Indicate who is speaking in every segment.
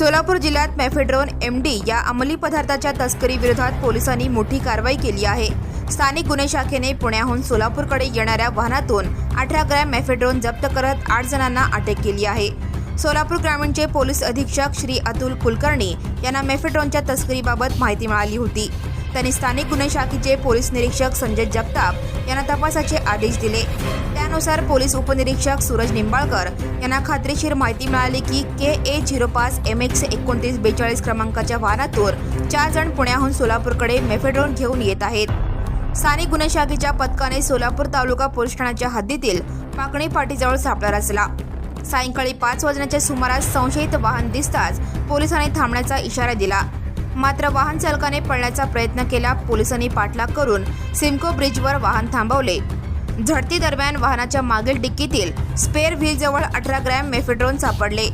Speaker 1: सोलापूर जिल्ह्यात mephedrone MD या अंमली पदार्थाच्या तस्करीविरोधात पोलिसांनी मोठी कारवाई केली आहे. स्थानिक गुन्हे शाखेने पुण्याहून सोलापूरकडे येणाऱ्या वाहनातून अठरा ग्रॅम मेफेड्रोन जप्त करत आठ जणांना अटक केली आहे. सोलापूर ग्रामीणचे पोलीस अधीक्षक श्री अतुल कुलकर्णी यांना मेफेड्रोनच्या तस्करीबाबत माहिती मिळाली होती. त्यांनी स्थानिक गुन्हे शाखेचे पोलीस निरीक्षक संजय जगताप यांना तपासाचे आदेश दिले. त्यानुसार पोलीस उपनिरीक्षक सूरज निंबाळकर यांना खात्रीशीर माहिती मिळाली की के ए झिरो पाच एम एक्स एकोणतीस बेचाळीस क्रमांकाच्या वाहनातून चार जण पुण्याहून सोलापूरकडे मेफेड्रोन घेऊन येत आहेत. स्थानिक गुन्हे शाखेच्या पथकाने सोलापूर तालुका पोलीस ठाण्याच्या हद्दीतील पाकणी पाटीजवळ सापळा रचला. सायंकाळी पाच वाजण्याच्या सुमारास संशयित वाहन दिसताच पोलिसांनी थांबण्याचा इशारा दिला. मात्र वाहन चालकाने पळण्याचा प्रयत्न केला पोलिसांनी पाठलाग करून सिमको ब्रिजवर वाहन थांबवले. झडती दरम्यान वाहनाच्या मागील डिक्कीतील स्पेअर व्हीलजवळ अठरा ग्रॅम मेफेड्रोन सापडले.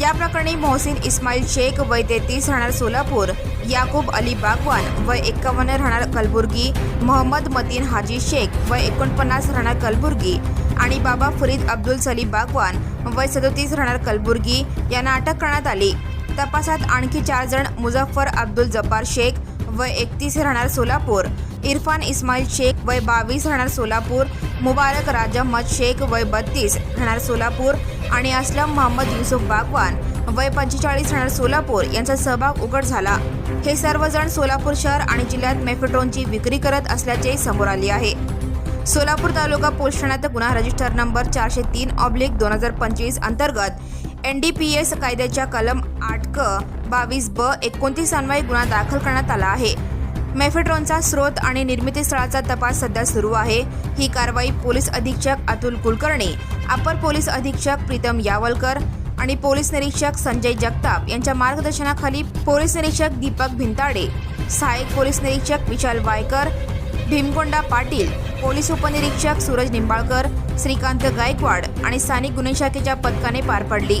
Speaker 1: या प्रकरणी मोहसिन इस्माईल शेख वय तेहतीस राहणार सोलापूर याकूब अली बागवान वय एक्कावन्न राहणार कलबुर्गी मोहम्मद मतीन हाजी शेख वय एकोणपन्नास राहणार कलबुर्गी आणि बाबा फरीद अब्दुल सलीम बागवान वय सदोतीस राहणार कलबुर्गी यांना अटक करण्यात आली. तपासात आणखी चार जण मुझफ्फर अब्दुल जब्बार शेख वय एकतीस राहणार सोलापूर. इरफान इस्माईल शेख वय बावीस राहणार सोलापूर. मुबारक राजहमद शेख वय बत्तीस राहणार सोलापूर. आणि असलम मोहम्मद युसुफ बागवान वय पंचेचाळीस राहणार सोलापूर. यांचा सहभाग उघड झाला. हे सर्वजण सोलापूर शहर आणि जिल्ह्यात मेफेट्रोनची विक्री करत असल्याचे समोर आले आहे. सोलापूर तालुका पोलीस ठाण्यात गुन्हा रजिस्टर नंबर चारशे तीन ऑब्लिक दोन हजार पंचवीस अंतर्गत एन डी पी एस कायद्याच्या कलम आठ क बावीस ब एकोणतीस अन्वये गुन्हा दाखल करण्यात आला आहे. मेफेड्रॉनचा स्रोत आणि निर्मिती स्थळाचा तपास सध्या सुरू आहे. ही कारवाई पोलीस अधीक्षक अतुल कुलकर्णी अपर पोलीस अधीक्षक प्रीतम यावलकर आणि पोलीस निरीक्षक संजय जगताप यांच्या मार्गदर्शनाखाली पोलीस निरीक्षक दीपक भिंताडे सहाय्यक पोलीस निरीक्षक विशाल वायकर भीमकोंडा पाटील पोलीस उपनिरीक्षक सूरज निंबाळकर श्रीकांत गायकवाड आणि स्थानिक गुन्हे शाखेच्या पथकाने पार पडली.